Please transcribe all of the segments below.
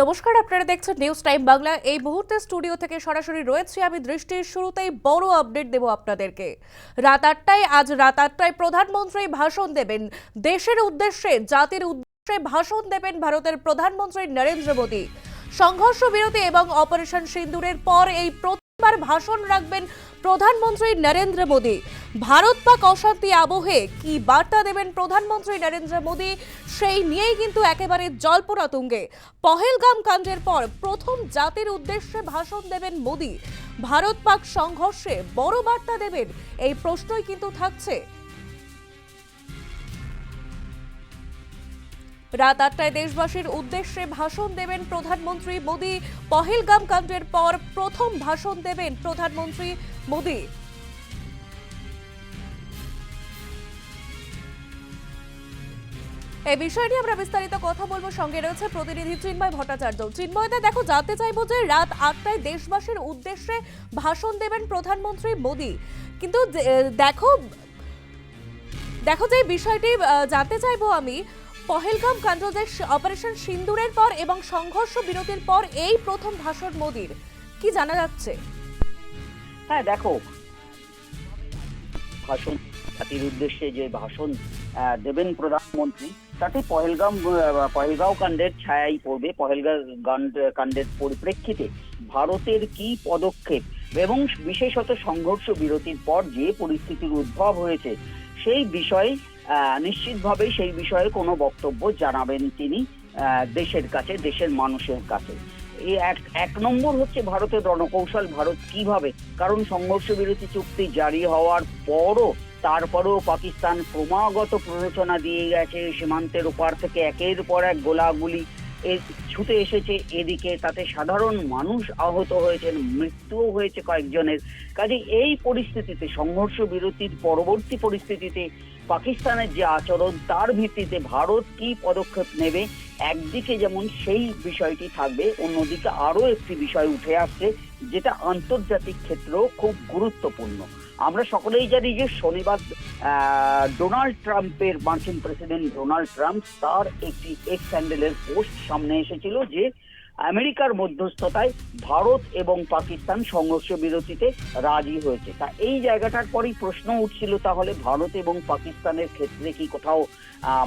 নমস্কার, আপনারা দেখছেন নিউজ টাইম বাংলা এই মুহূর্তে স্টুডিও থেকে সরাসরি রয়েছে আমি দৃষ্টির শুরুতেই বড় আপডেট দেব আপনাদেরকে। রাত আটটায়, আজ রাত আটটায় প্রধানমন্ত্রী ভাষণ দেবেন। দেশের উদ্দেশ্যে, জাতির উদ্দেশ্যে ভাষণ দেবেন ভারতের প্রধানমন্ত্রী নরেন্দ্র মোদী। সংঘর্ষ বিরতি এবং অপারেশন সিন্দুরের পর এই প্রথমবার ভাষণ রাখবেন প্রধানমন্ত্রী নরেন্দ্র মোদী। ভারত পাক অশান্তি আবহে কি বার্তা দেবেন প্রধানমন্ত্রী নরেন্দ্র মোদী? সেই নিয়েই কিন্তু একেবারে জল্পনা তুঙ্গে। পহেলগাম কাণ্ডের পর প্রথম জাতির উদ্দেশ্যে ভাষণ দেবেন মোদী। ভারত পাক সংঘর্ষে বড় বার্তা দেবেন, এই প্রশ্নই কিন্তু থাকছে। রাত আটটায় দেশবাসীর উদ্দেশ্যে ভাষণ দেবেন প্রধানমন্ত্রী মোদী। পহেলগাম কাণ্ডের পর প্রথম ভাষণ দেবেন প্রধানমন্ত্রী মোদী। এই বিষয় নিয়ে আমরা বিস্তারিত কথা বলব। সঙ্গে রয়েছে প্রতিনিধি চিন্ময় ভট্টাচার্য। চিন্ময়দা, দেখো, জানতে চাইব যে রাত আটটায় দেশবাসীর উদ্দেশ্যে ভাষণ দেবেন প্রধানমন্ত্রী মোদী। কিন্তু দেখো দেখো যে বিষয়টি জানতে চাইব আমি, পহেলগাম কাণ্ড অপারেশন সিন্দুরের পর এবং সংঘর্ষ বিরতির পর এই প্রথম ভাষণ মোদির। কি জানা যাচ্ছে? হ্যাঁ দেখো, ভাষণ জাতির উদ্দেশ্যে যে ভাষণ দেবেন প্রধানমন্ত্রী তাতে পহেলগাম পহেলগাঁও কাণ্ডের ছায়াই পড়বে, পহেলগাঁও কাণ্ড- কাণ্ডের পরিপ্রেক্ষিতে ভারতের কি পদক্ষেপ এবং বিশেষত সংঘর্ষ বিরতির পর যে পরিস্থিতির উদ্ভব হয়েছে, সেই বিষয়ে নিশ্চিতভাবে সেই বিষয়ে কোনো বক্তব্য জানাবেন তিনি দেশের কাছে, দেশের মানুষের কাছে। এই এক এক নম্বর হচ্ছে ভারতের রণকৌশল, ভারত কীভাবে, কারণ সংঘর্ষ বিরতি চুক্তি জারি হওয়ার পরও তারপরেও পাকিস্তান ক্রমাগত প্ররোচনা দিয়ে গেছে। সীমান্তের ওপার থেকে একের পর এক গোলাগুলি ছুটে এসেছে। এদিকে তাতে সাধারণ মানুষ আহত হয়েছেন, মৃত্যুও হয়েছে কয়েকজনের। কাজে এই পরিস্থিতিতে, সংঘর্ষ বিরতির পরবর্তী পরিস্থিতিতে পাকিস্তানের যে আচরণ, তার ভিত্তিতে ভারত কি পদক্ষেপ নেবে, একদিকে যেমন সেই বিষয়টি থাকবে, অন্যদিকে আরও একটি বিষয় উঠে আসছে, যেটা আন্তর্জাতিক ক্ষেত্রেও খুব গুরুত্বপূর্ণ। আমরা সকলেই জানি যে শনিবার ডোনাল্ড ট্রাম্পের মার্কিন প্রেসিডেন্ট ডোনাল্ড ট্রাম্প তার একটি এক্স হ্যান্ডেলের পোস্ট সামনে এসেছিল যে আমেরিকার মধ্যস্থতায় ভারত এবং পাকিস্তান সংঘর্ষ বিরতিতে রাজি হয়েছে। তা এই জায়গাটার পরেই প্রশ্ন উঠছিল, তাহলে ভারত এবং পাকিস্তানের ক্ষেত্রে কি কোথাও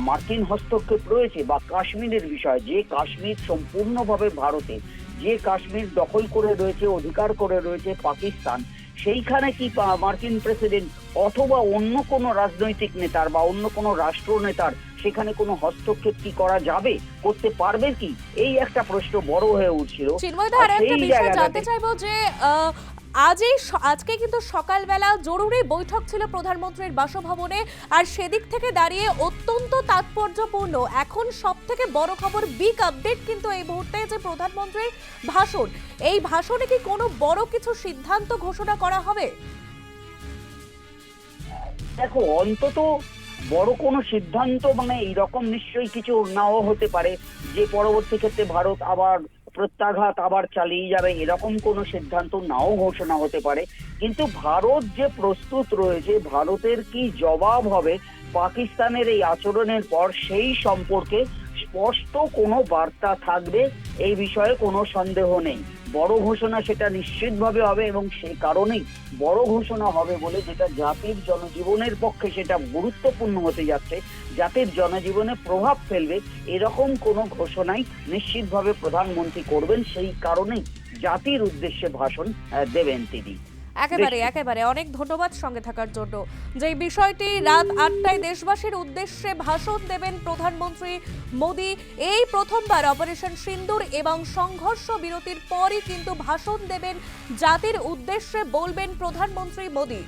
মার্কিন হস্তক্ষেপ রয়েছে বা কাশ্মীরের বিষয়, যে কাশ্মীর সম্পূর্ণভাবে ভারতে, যে কাশ্মীর দখল করে রয়েছে, অধিকার করে রয়েছে পাকিস্তান সেইখানে কি মার্কিন প্রেসিডেন্ট অথবা অন্য কোনো রাজনৈতিক নেতার বা অন্য কোনো রাষ্ট্র নেতার সেখানে কোনো হস্তক্ষেপ কি করা যাবে? করতে পারবে কি? এই একটা প্রশ্ন বড় হয়ে উঠছিল। সেই জানতে চাইব যে আজই আজকে কিন্তু সকালবেলা জরুরি বৈঠক ছিল প্রধানমন্ত্রীর বাসভবনে আর সেদিক থেকে দাঁড়িয়ে অত্যন্ত তাৎপর্যপূর্ণ। এখন সব থেকে বড় খবর বিগ আপডেট কিন্তু এই মুহূর্তে যে প্রধানমন্ত্রীর ভাষণ। এই ভাষণে কি কোনো বড় কিছু সিদ্ধান্ত ঘোষণা করা হবে? দেখো, অন্তত বড় কোনো সিদ্ধান্ত মানে এইরকম নিশ্চয়ই কিছু নাও হতে পারে। যে পরবর্তী ক্ষেত্রে ভারত আবার প্রত্যাঘাত আবার চালিয়ে যাবে, এরকম কোনো সিদ্ধান্ত নাও ঘোষণা হতে পারে। কিন্তু ভারত যে প্রস্তুত রয়েছে, ভারতের কি জবাব হবে পাকিস্তানের এই আচরণের পর সেই সম্পর্কে স্পষ্ট কোনো বার্তা থাকবে, এই বিষয়ে কোনো সন্দেহ নেই। বড় ঘোষণা সেটা নিশ্চিতভাবে হবে এবং সেই কারণেই বড় ঘোষণা হবে বলে যেটা জাতির জনজীবনের পক্ষে সেটা গুরুত্বপূর্ণ হতে যাচ্ছে, জাতির জনজীবনে প্রভাব ফেলবে, এরকম কোনো ঘোষণাই নিশ্চিতভাবে প্রধানমন্ত্রী করবেন, সেই কারণেই জাতির উদ্দেশ্যে ভাষণ দেবেন তিনি। একেবারে একেবারে। অনেক ধন্যবাদ সঙ্গে থাকার জন্য। যে বিষয়টি রাত আটটায় দেশবাসীর উদ্দেশ্যে ভাষণ দেবেন প্রধানমন্ত্রী মোদি। এই প্রথমবার অপারেশন সিন্দুর এবং সংঘর্ষ বিরতির পরই কিন্তু ভাষণ দেবেন জাতির উদ্দেশ্যে বলবেন প্রধানমন্ত্রী মোদী।